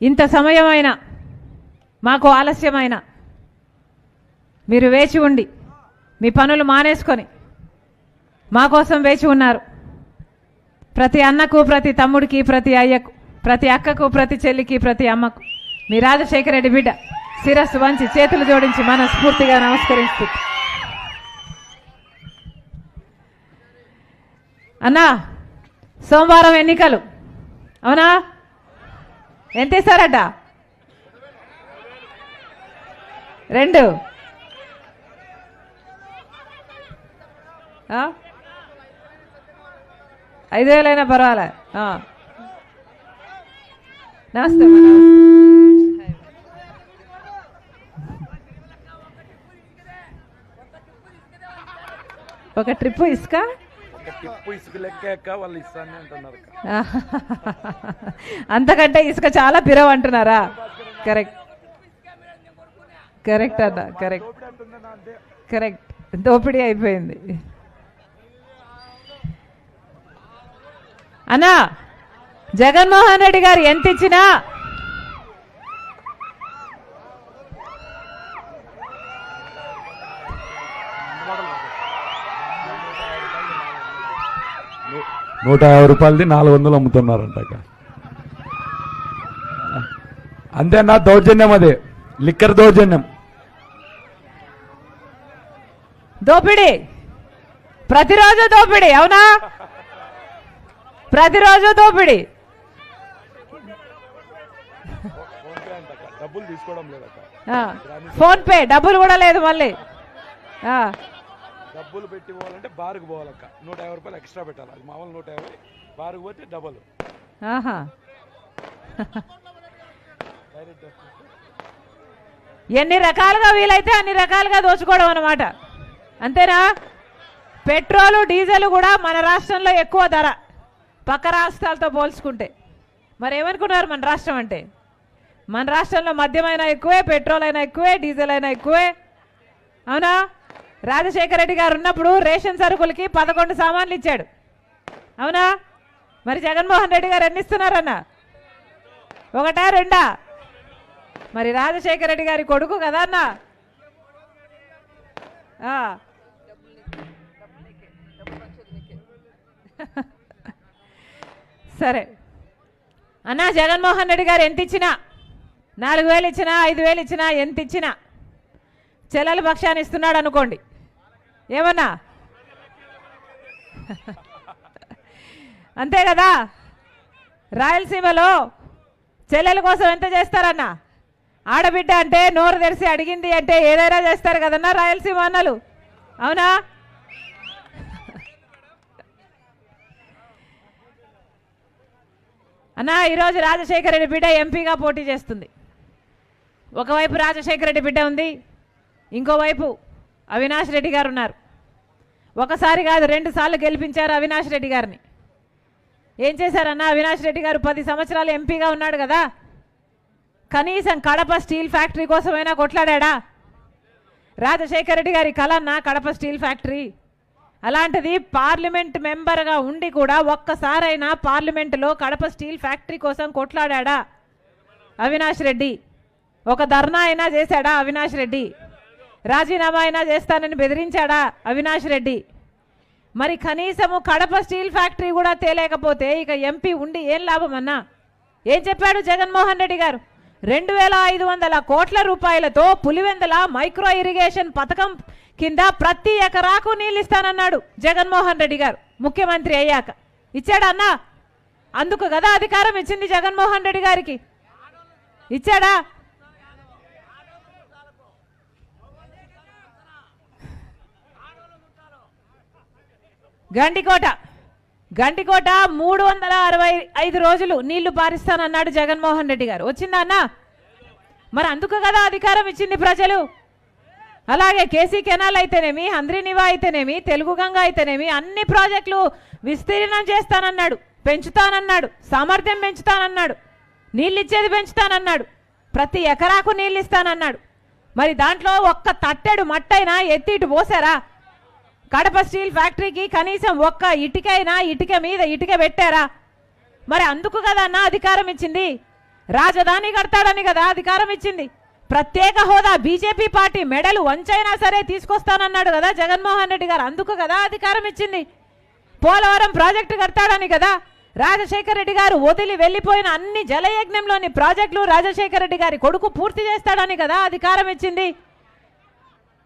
ఇంత సమయమైన మాకు ఆలస్యమైన మీరు వేచి ఉండి మీ పనులు మానేసుకొని మా కోసం వేచి ఉన్నారు. ప్రతి అన్నకు ప్రతి తమ్ముడికి ప్రతి అయ్యకు ప్రతి అక్కకు ప్రతి చెల్లికి ప్రతి అమ్మకు మీ రాజశేఖర రెడ్డి బిడ్డ శిరస్సు వంచి చేతులు జోడించి మనస్ఫూర్తిగా నమస్కరిస్తూ. అన్నా సోమవారం ఎన్నికలు. అవునా? ఎంత ఇస్తారట రెండు. ఐదు వేలైనా పర్వాలే. నమస్తే ఒక ట్రిప్ ఇసుక? టిప్పు ఇసుక లెక్క వాళ్ళు ఇస్తాను అంటున్నారు. అంతకంటే ఇసుక చాలా పిరవ్ అంటున్నారా? కరెక్ట్ కరెక్ట్ అన్న కరెక్ట్ కరెక్ట్ దోపిడీ అయిపోయింది. అన్నా జగన్మోహన్ రెడ్డి గారు ఎంత ఇచ్చినా నూట యాభై రూపాయలది నాలుగు వందలు అమ్ముతున్నారంట. అంతేనా దౌర్జన్యం అది. లిక్కర్ దౌర్జన్యం. దోపిడీ. ప్రతిరోజు దోపిడీ అవునా? ప్రతిరోజు దోపిడీ. ఫోన్ పే డబ్బులు కూడా లేదు మళ్ళీ. ఆ, డబ్బులు పెట్టి పోవాలంటే బారుకు పోవాలక్క. నూట యాభై రూపాయలు ఎక్స్ట్రా పెట్టాలి. అది మామూలు నూట యాభై బారుకు పోతే డబల్. ఎన్ని రకాలుగా వీలైతే అన్ని రకాలుగా దోచుకోవడం అన్నమాట. అంతేనా? పెట్రోలు డీజిల్ కూడా మన రాష్ట్రంలో ఎక్కువ ధర. పక్క రాష్ట్రాలతో పోల్చుకుంటే. మరి ఏమనుకున్నారు మన రాష్ట్రం అంటే? మన రాష్ట్రంలో మద్యమైనా ఎక్కువే పెట్రోల్ అయినా ఎక్కువే డీజిల్ అయినా ఎక్కువే. అవునా? రాజశేఖర రెడ్డి గారు ఉన్నప్పుడు రేషన్ సరుకులకి పదకొండు సామాన్లు ఇచ్చాడు. అవునా? మరి జగన్మోహన్ రెడ్డి గారు ఎన్ని ఇస్తున్నారన్న? ఒకటా రెండా? మరి రాజశేఖర రెడ్డి గారి కొడుకు కదా అన్న? సరే. అన్నా జగన్మోహన్ రెడ్డి గారు ఎంత ఇచ్చినా? నాలుగు వేలు ఇచ్చినా ఐదు వేలు ఇచ్చినా ఎంత ఇచ్చినా? చెల్లెల పక్షాన్ని ఇస్తున్నాడు అనుకోండి. ఏమన్నా? అంతే కదా? రాయలసీమలో చెల్లెల కోసం ఎంత చేస్తారన్నా? ఆడబిడ్డ అంటే నోరు తెరిచి అడిగింది అంటే ఏదైనా చేస్తారు కదన్నా రాయలసీమ అన్నలు. అవునా? అన్నా ఈరోజు రాజశేఖర రెడ్డి బిడ్డ ఎంపీగా పోటీ చేస్తుంది. ఒకవైపు రాజశేఖర రెడ్డి బిడ్డ ఉంది ఇంకోవైపు అవినాష్ రెడ్డి గారు ఉన్నారు. ఒకసారి కాదు రెండు సార్లు గెలిపించారు అవినాష్ రెడ్డి గారిని. ఏం చేశారన్నా? అవినాష్ రెడ్డి గారు పది సంవత్సరాలు ఎంపీగా ఉన్నాడు కదా. కనీసం కడప స్టీల్ ఫ్యాక్టరీ కోసమైనా కొట్లాడా రాజశేఖర రెడ్డి గారి కలన్న కడప స్టీల్ ఫ్యాక్టరీ. అలాంటిది పార్లమెంట్ మెంబర్గా ఉండి కూడా ఒక్కసారైనా పార్లమెంటులో కడప స్టీల్ ఫ్యాక్టరీ కోసం కొట్లాడా అవినాష్ రెడ్డి. ఒక ధర్నా అయినా చేశాడా అవినాష్ రెడ్డి? రాజీనామా అయినా చేస్తానని బెదిరించాడా అవినాష్ రెడ్డి? మరి కనీసము కడప స్టీల్ ఫ్యాక్టరీ కూడా తేలేకపోతే ఇక ఎంపీ ఉండి ఏం లాభం అన్నా? ఏం చెప్పాడు జగన్మోహన్ రెడ్డి గారు? రెండు వేల ఐదు వందల కోట్ల రూపాయలతో పులివెందల మైక్రో ఇరిగేషన్ పథకం కింద ప్రతి ఎకరాకు నీళ్ళు ఇస్తానన్నాడు జగన్మోహన్ రెడ్డి గారు ముఖ్యమంత్రి అయ్యాక. ఇచ్చాడా అన్నా? అందుకు కదా అధికారం ఇచ్చింది జగన్మోహన్ రెడ్డి గారికి. ఇచ్చాడా? గండికోట. గండికోట మూడు వందల అరవై ఐదు రోజులు నీళ్ళు పారిస్తానన్నాడు జగన్మోహన్ రెడ్డి గారు. వచ్చిందా అన్న? మరి అందుకు కదా అధికారం ఇచ్చింది ప్రజలు? అలాగే కేసీ కెనాల్ అయితేనేమి హంద్రీనివా అయితేనేమి తెలుగు గంగ అయితేనేమి అన్ని ప్రాజెక్టులు విస్తీర్ణం చేస్తానన్నాడు. పెంచుతానన్నాడు. సామర్థ్యం పెంచుతానన్నాడు. నీళ్ళు ఇచ్చేది పెంచుతానన్నాడు. ప్రతి ఎకరాకు నీళ్ళు ఇస్తానన్నాడు మరి దాంట్లో ఒక్క తట్టెడు మట్టైనా ఎత్తి ఇటు పోసారా? కడప స్టీల్ ఫ్యాక్టరీకి కనీసం ఒక్క ఇటుకైనా ఇటుక మీద ఇటుక పెట్టారా? మరి అందుకు కదా అన్న అధికారం ఇచ్చింది. రాజధాని కడతాడని కదా అధికారం ఇచ్చింది. ప్రత్యేక హోదా బీజేపీ పార్టీ మెడలు వంచైనా సరే తీసుకొస్తానన్నాడు కదా జగన్మోహన్ రెడ్డి గారు. అందుకు కదా అధికారం ఇచ్చింది. పోలవరం ప్రాజెక్టు కడతాడని కదా రాజశేఖర రెడ్డి గారు వదిలి వెళ్ళిపోయిన అన్ని జలయజ్ఞంలోని ప్రాజెక్టులు రాజశేఖర రెడ్డి గారి కొడుకు పూర్తి చేస్తాడని కదా అధికారం ఇచ్చింది.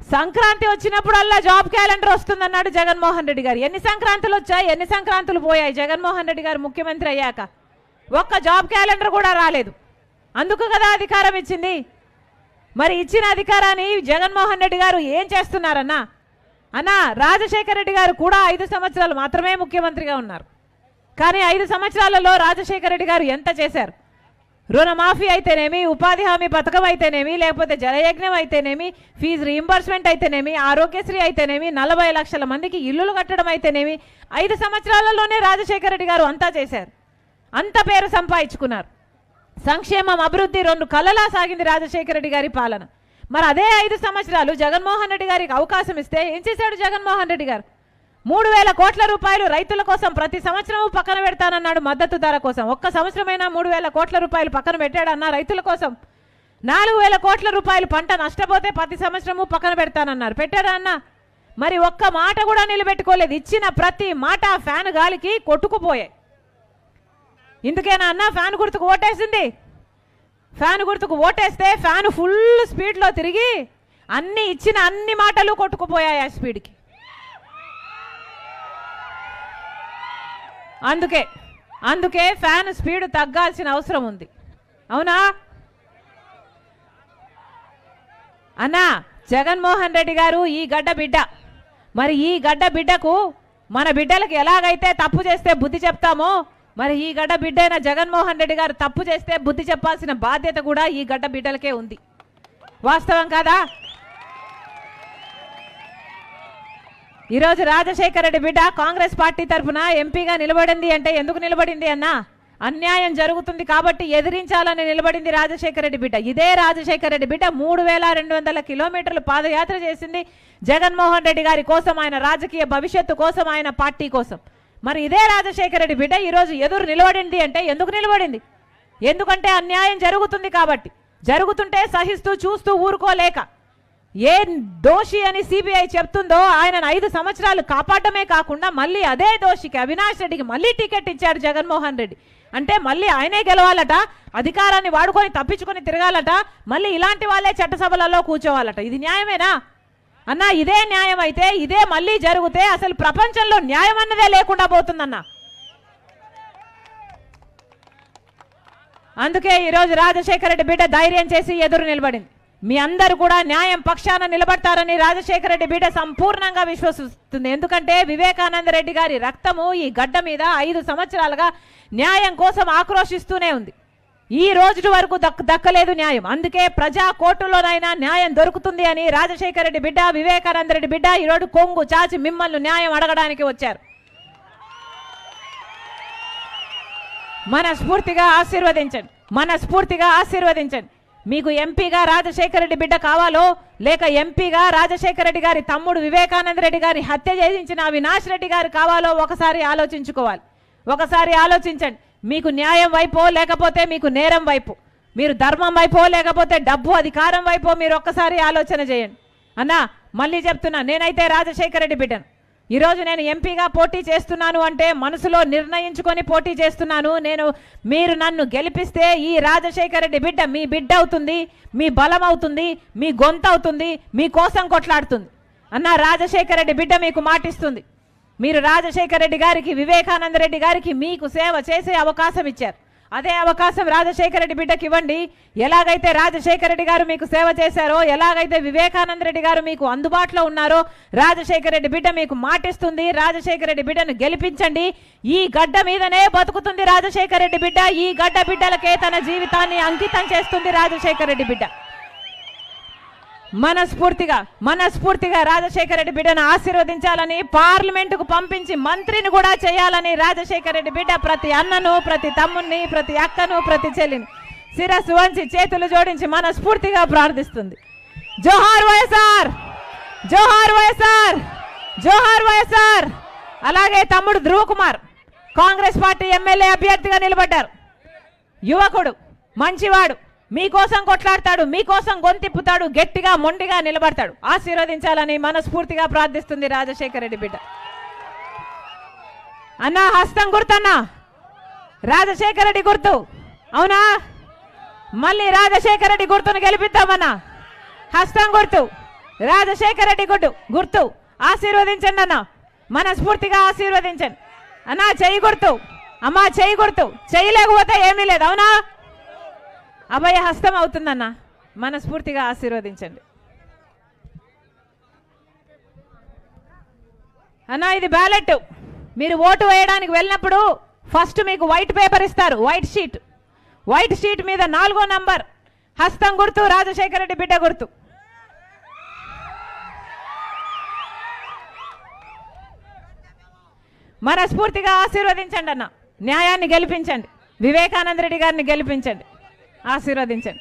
సంక్రాంతి వచ్చినప్పుడల్లా జాబ్ క్యాలెండర్ వస్తుందన్నాడు జగన్మోహన్ రెడ్డి గారు. ఎన్ని సంక్రాంతులు వచ్చాయి? ఎన్ని సంక్రాంతులు పోయాయి? జగన్మోహన్ రెడ్డి గారు ముఖ్యమంత్రి అయ్యాక ఒక్క జాబ్ క్యాలెండర్ కూడా రాలేదు. అందుకు కదా అధికారం ఇచ్చింది? మరి ఇచ్చిన అధికారాన్ని జగన్మోహన్ రెడ్డి గారు ఏం చేస్తున్నారన్నా? అన్నా రాజశేఖర రెడ్డి గారు కూడా ఐదు సంవత్సరాలు మాత్రమే ముఖ్యమంత్రిగా ఉన్నారు. కానీ ఐదు సంవత్సరాలలో రాజశేఖర రెడ్డి గారు ఎంత చేశారు? రుణమాఫీ అయితేనేమి ఉపాధి హామీ పథకం అయితేనేమి లేకపోతే జలయజ్ఞం అయితేనేమి ఫీజు రీంబర్స్మెంట్ అయితేనేమి ఆరోగ్యశ్రీ అయితేనేమి నలభై లక్షల మందికి ఇల్లులు కట్టడం అయితేనేమి ఐదు సంవత్సరాలలోనే రాజశేఖర రెడ్డి గారు అంతా చేశారు. అంత పేరు సంపాదించుకున్నారు. సంక్షేమం అభివృద్ధి రెండు కలలా సాగింది రాజశేఖర రెడ్డి గారి పాలన. మరి అదే ఐదు సంవత్సరాలు జగన్మోహన్ రెడ్డి గారికి అవకాశం ఇస్తే ఏం చేశాడు జగన్మోహన్ రెడ్డి గారు? మూడు వేల కోట్ల రూపాయలు రైతుల కోసం ప్రతి సంవత్సరం పక్కన పెడతానన్నాడు మద్దతు ధర కోసం. ఒక్క సంవత్సరమైనా మూడు వేల కోట్ల రూపాయలు పక్కన పెట్టాడన్న రైతుల కోసం. నాలుగు వేల కోట్ల రూపాయలు పంట నష్టపోతే ప్రతి సంవత్సరము పక్కన పెడతానన్నారు. పెట్టాడా అన్న? మరి ఒక్క మాట కూడా నిలబెట్టుకోలేదు. ఇచ్చిన ప్రతి మాట ఫ్యాన్ గాలికి కొట్టుకుపోయాయి. ఇందుకేనా అన్న? ఫ్యాన్ గుర్తుకు ఓటేసింది? ఫ్యాన్ గుర్తుకు ఓటేస్తే ఫ్యాన్ ఫుల్ స్పీడ్లో తిరిగి అన్ని ఇచ్చిన అన్ని మాటలు కొట్టుకుపోయాయి ఆ స్పీడ్కి. అందుకే అందుకే ఫ్యాన్ స్పీడ్ తగ్గాల్సిన అవసరం ఉంది. అవునా? అన్నా జగన్మోహన్ రెడ్డి గారు ఈ గడ్డ బిడ్డ. మరి ఈ గడ్డ బిడ్డకు మన బిడ్డలకు ఎలాగైతే తప్పు చేస్తే బుద్ధి చెప్తామో మరి ఈ గడ్డ బిడ్డ అయిన జగన్మోహన్ రెడ్డి గారు తప్పు చేస్తే బుద్ధి చెప్పాల్సిన బాధ్యత కూడా ఈ గడ్డ బిడ్డలకే ఉంది. వాస్తవం కాదా? ఈరోజు రాజశేఖర రెడ్డి బిడ్డ కాంగ్రెస్ పార్టీ తరఫున ఎంపీగా నిలబడింది అంటే ఎందుకు నిలబడింది అన్నా? అన్యాయం జరుగుతుంది కాబట్టి ఎదిరించాలని నిలబడింది రాజశేఖర రెడ్డి బిడ్డ. ఇదే రాజశేఖర రెడ్డి బిడ్డ మూడు వేల రెండు వందల కిలోమీటర్లు పాదయాత్ర చేసింది జగన్మోహన్ రెడ్డి గారి కోసం ఆయన రాజకీయ భవిష్యత్తు కోసం ఆయన పార్టీ కోసం. మరి ఇదే రాజశేఖర రెడ్డి బిడ్డ ఈరోజు ఎదురు నిలబడింది అంటే ఎందుకు నిలబడింది? ఎందుకంటే అన్యాయం జరుగుతుంది కాబట్టి. జరుగుతుంటే సహిస్తూ చూస్తూ ఊరుకోలేక ఏ దోషి అని సిబిఐ చెప్తుందో ఆయనను ఐదు సంవత్సరాలు కాపాడమే కాకుండా మళ్ళీ అదే దోషికి అవినాష్ రెడ్డికి మళ్ళీ టికెట్ ఇచ్చాడు జగన్మోహన్ రెడ్డి. అంటే మళ్ళీ ఆయనే గెలవాలట అధికారాన్ని వాడుకొని తప్పించుకొని తిరగాలట మళ్ళీ ఇలాంటి వాళ్ళే చట్టసభలలో కూర్చోవాలట. ఇది న్యాయమేనా? అన్నా ఇదే న్యాయం అయితే ఇదే మళ్ళీ జరిగితే అసలు ప్రపంచంలో న్యాయం అన్నదే లేకుండా పోతుందన్నా. అందుకే ఈరోజు రాజశేఖర రెడ్డి బిడ్డ ధైర్యం చేసి ఎదురు నిలబడింది. మీ అందరూ కూడా న్యాయం పక్షాన నిలబడతారని రాజశేఖర రెడ్డి బిడ్డ సంపూర్ణంగా విశ్వసిస్తుంది. ఎందుకంటే వివేకానంద రెడ్డి గారి రక్తము ఈ గడ్డ మీద ఐదు సంవత్సరాలుగా న్యాయం కోసం ఆక్రోశిస్తూనే ఉంది. ఈ రోజు వరకు దక్ దక్కలేదు న్యాయం. అందుకే ప్రజా కోర్టులోనైనా న్యాయం దొరుకుతుంది అని రాజశేఖర రెడ్డి బిడ్డ వివేకానంద రెడ్డి బిడ్డ ఈరోజు కొంగు చాచి మిమ్మల్ని న్యాయం అడగడానికి వచ్చారు. మనస్ఫూర్తిగా ఆశీర్వదించండి. మనస్ఫూర్తిగా ఆశీర్వదించండి. మీకు ఎంపీగా రాజశేఖర రెడ్డి బిడ్డ కావాలో లేక ఎంపీగా రాజశేఖర రెడ్డి గారి తమ్ముడు వివేకానంద రెడ్డి గారి హత్య చేయించిన అవినాష్ రెడ్డి గారు కావాలో ఒకసారి ఆలోచించుకోవాలి. ఒకసారి ఆలోచించండి. మీకు న్యాయం వైపో లేకపోతే మీకు నేరం వైపు. మీరు ధర్మం వైపో లేకపోతే డబ్బు అధికారం వైపో మీరు ఒక్కసారి ఆలోచన చేయండి. అన్నా మళ్ళీ చెప్తున్నా నేనైతే రాజశేఖర రెడ్డి బిడ్డను. ఈరోజు నేను ఎంపీగా పోటీ చేస్తున్నాను అంటే మనసులో నిర్ణయించుకొని పోటీ చేస్తున్నాను. నేను మీరు నన్ను గెలిపిస్తే ఈ రాజశేఖర రెడ్డి బిడ్డ మీ బిడ్డ అవుతుంది మీ బలం అవుతుంది మీ గొంత అవుతుంది మీ కోసం కొట్లాడుతుంది. అన్న రాజశేఖర రెడ్డి బిడ్డ మీకు మాటిస్తుంది. మీరు రాజశేఖర రెడ్డి గారికి వివేకానంద రెడ్డి గారికి మీకు సేవ చేసే అవకాశం ఇచ్చారు. అదే అవకాశం రాజశేఖర రెడ్డి బిడ్డకి ఇవ్వండి. ఎలాగైతే రాజశేఖర రెడ్డి గారు మీకు సేవ చేశారో ఎలాగైతే వివేకానంద రెడ్డి గారు మీకు అందుబాటులో ఉన్నారో రాజశేఖర రెడ్డి బిడ్డ మీకు మాటిస్తుంది. రాజశేఖర రెడ్డి బిడ్డను గెలిపించండి. ఈ గడ్డ మీదనే బతుకుతుంది రాజశేఖర రెడ్డి బిడ్డ. ఈ గడ్డ బిడ్డలకే తన జీవితాన్ని అంకితం చేస్తుంది రాజశేఖర రెడ్డి బిడ్డ. మనస్ఫూర్తిగా మనస్ఫూర్తిగా రాజశేఖర రెడ్డి బిడ్డను ఆశీర్వదించాలని పార్లమెంటుకు పంపించి మంత్రిని కూడా చేయాలని రాజశేఖర రెడ్డి బిడ్డ ప్రతి అన్నను ప్రతి తమ్ముని ప్రతి అక్కను ప్రతి చెల్లిని శిరస్సు వంచి చేతులు జోడించి మనస్ఫూర్తిగా ప్రార్థిస్తుంది. జోహార్ వైఎస్ఆర్! జోహార్ వైఎస్ఆర్! జోహార్ వైఎస్ఆర్! అలాగే తమ్ముడు ధ్రువ కుమార్ కాంగ్రెస్ పార్టీ ఎమ్మెల్యే అభ్యర్థిగా నిలబడ్డారు. యువకుడు మంచివాడు. మీకోసం కొట్లాడతాడు మీకోసం గొంతిప్పుతాడు గట్టిగా మొండిగా నిలబడతాడు. ఆశీర్వదించాలని మనస్ఫూర్తిగా ప్రార్థిస్తుంది రాజశేఖర రెడ్డి బిడ్డ. అన్నా హస్తం గుర్తన్నా? రాజశేఖర రెడ్డి గుర్తు. అవునా? మళ్ళీ రాజశేఖర రెడ్డి గుర్తును గెలిపిద్దామన్నా? హస్తం గుర్తు. రాజశేఖర రెడ్డి గుర్తు. గుర్తు ఆశీర్వదించండి అన్న. మనస్ఫూర్తిగా ఆశీర్వదించండి. అన్నా చెయ్యి గుర్తు. అమ్మా చెయ్యి గుర్తు. చెయ్యి లేకపోతే ఏమీ లేదు అవునా? అభయ హస్తం అవుతుందన్న. మనస్ఫూర్తిగా ఆశీర్వదించండి. అన్నా ఇది బ్యాలెట్. మీరు ఓటు వేయడానికి వెళ్ళినప్పుడు ఫస్ట్ మీకు వైట్ పేపర్ ఇస్తారు వైట్ షీట్. వైట్ షీట్ మీద నాలుగో నంబర్ హస్తం గుర్తు రాజశేఖర రెడ్డి బిడ్డ గుర్తు. మనస్ఫూర్తిగా ఆశీర్వదించండి అన్న. న్యాయాన్ని గెలిపించండి. వివేకానంద రెడ్డి గారిని గెలిపించండి. ఆశీర్వదించండి.